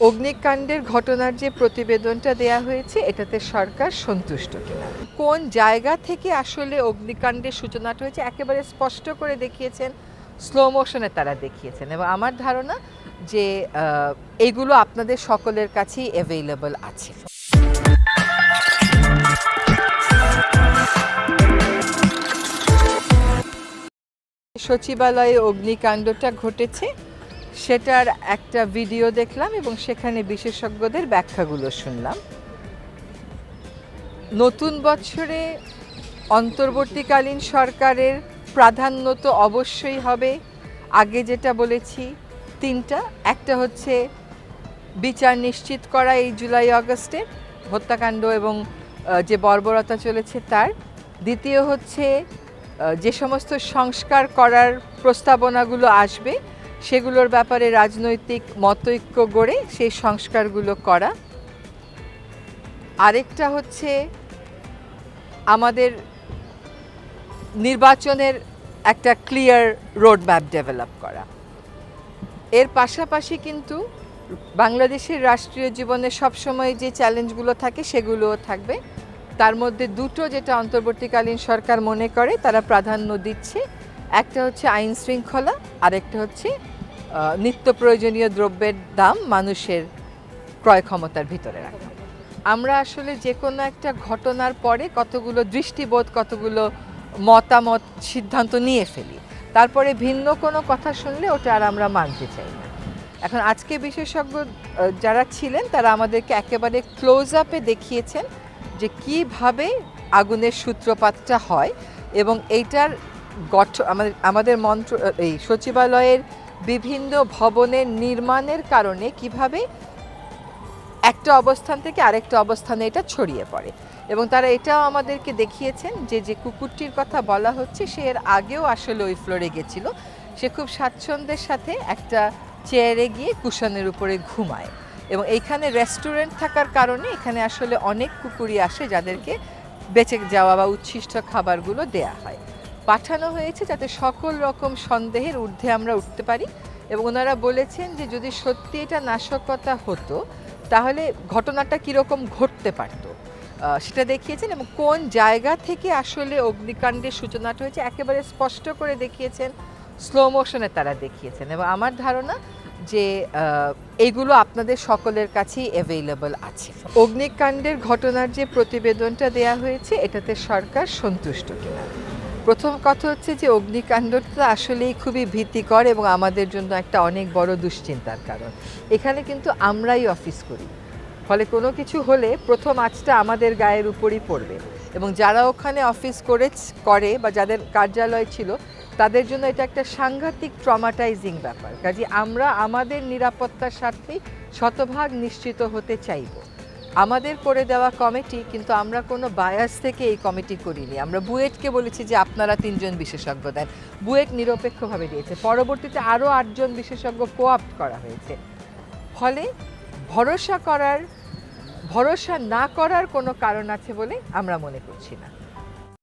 অগ্নিকাণ্ডের ঘটনার যে প্রতিবেদনটা দেয়া হয়েছে, এটাতে সরকার সন্তুষ্ট কিনা? কোন জায়গা থেকে আসলে অগ্নিকাণ্ডের সূচনাটা হয়েছে? একেবারে স্পষ্ট করে দেখিয়েছেন স্লো মোশনে তারা দেখিয়েছেন। এবং আমার ধারণা যে এগুলো আপনাদের সকলের কাছেই অ্যাভেলেবল আছে। সচিবালয়ে অগ্নিকাণ্ডটা ঘটেছে। সেটার একটা ভিডিও দেখলাম এবং সেখানে বিশেষজ্ঞদের ব্যাখ্যাগুলো শুনলাম। নতুন বছরে অন্তর্বর্তীকালীন সরকারের প্রাধান্য তো অবশ্যই হবে। আগে যেটা বলেছি, তিনটা। একটা হচ্ছে বিচার নিশ্চিত করা এই জুলাই আগস্টে হত্যাকাণ্ড এবং যে বর্বরতা চলেছে তার। দ্বিতীয় হচ্ছে যে সমস্ত সংস্কার করার প্রস্তাবনাগুলো আসবে সেগুলোর ব্যাপারে রাজনৈতিক মতৈক্য গড়ে সেই সংস্কারগুলো করা। আরেকটা হচ্ছে আমাদের নির্বাচনের একটা ক্লিয়ার রোড ম্যাপ ডেভেলপ করা। এর পাশাপাশি কিন্তু বাংলাদেশের রাষ্ট্রীয় জীবনে সবসময় যে চ্যালেঞ্জগুলো থাকে সেগুলোও থাকবে। তার মধ্যে দুটো যেটা অন্তর্বর্তীকালীন সরকার মনে করে, তারা প্রাধান্য দিচ্ছে। একটা হচ্ছে আইন শৃঙ্খলা, আরেকটা হচ্ছে নিত্য প্রয়োজনীয় দ্রব্যের দাম মানুষের ক্রয় ক্ষমতার ভিতরে রাখা। আমরা আসলে যে কোনো একটা ঘটনার পরে কতগুলো দৃষ্টিবোধ, কতগুলো মতামত, সিদ্ধান্ত নিয়ে ফেলি। তারপরে ভিন্ন কোনো কথা শুনলে ওটা আর আমরা মানতে চাই না। এখন আজকে বিশেষজ্ঞ যারা ছিলেন, তারা আমাদেরকে একেবারে ক্লোজ আপে দেখিয়েছেন যে কীভাবে আগুনের সূত্রপাতটা হয় এবং এইটার গঠন আমাদের আমাদের মন্ত্র এই সচিবালয়ের বিভিন্ন ভবনের নির্মাণের কারণে কীভাবে একটা অবস্থান থেকে আরেকটা অবস্থানে এটা ছড়িয়ে পড়ে। এবং তারা এটাও আমাদেরকে দেখিয়েছেন যে যে কুকুরটির কথা বলা হচ্ছে, সে এর আগেও আসলে ওই ফ্লোরে গেছিল। সে খুব স্বাচ্ছন্দ্যের সাথে একটা চেয়ারে গিয়ে কুশনের উপরে ঘুমায়। এবং এইখানে রেস্টুরেন্ট থাকার কারণে এখানে আসলে অনেক কুকুরই আসে যাদেরকে বেঁচে যাওয়া বা উচ্ছিষ্ট খাবারগুলো দেয়া হয়। পাঠানো হয়েছে যাতে সকল রকম সন্দেহের ঊর্ধ্বে আমরা উঠতে পারি। এবং ওনারা বলেছেন যে যদি সত্যি এটা নাশকতা হতো, তাহলে ঘটনাটা কীরকম ঘটতে পারতো। সেটা দেখিয়েছেন এবং কোন জায়গা থেকে আসলে অগ্নিকাণ্ডের সূচনাটা হয়েছে, একেবারে স্পষ্ট করে দেখিয়েছেন স্লো মোশনে তারা দেখিয়েছেন। এবং আমার ধারণা যে এইগুলো আপনাদের সকলের কাছেই অ্যাভেলেবল আছে। অগ্নিকাণ্ডের ঘটনার যে প্রতিবেদনটা দেয়া হয়েছে, এটাতে সরকার সন্তুষ্ট কিনা। প্রথম কথা হচ্ছে যে অগ্নিকাণ্ডটা আসলেই খুবই ভীতিকর এবং আমাদের জন্য একটা অনেক বড় দুশ্চিন্তার কারণ। এখানে কিন্তু আমরাই অফিস করি। ফলে কোনো কিছু হলে প্রথম আঁচটা আমাদের গায়ের উপরই পড়বে এবং যারা ওখানে অফিস করে করে বা যাদের কার্যালয় ছিল, তাদের জন্য এটা একটা সাংঘাতিক ট্রমাটাইজিং ব্যাপার। কাজে আমরা আমাদের নিরাপত্তার স্বার্থেই শতভাগ নিশ্চিত হতে চাইব। আমাদের করে দেওয়া কমিটি কিন্তু আমরা কোনো বায়াস থেকে এই কমিটি করিনি। আমরা বুয়েটকে বলেছি যে আপনারা তিনজন বিশেষজ্ঞ দেন। বুয়েট নিরপেক্ষভাবে দিয়েছে। পরবর্তীতে আরও আটজন বিশেষজ্ঞ কোয়াপ্ট করা হয়েছে। ফলে ভরসা করার, ভরসা না করার কোনো কারণ আছে বলে আমরা মনে করছি না।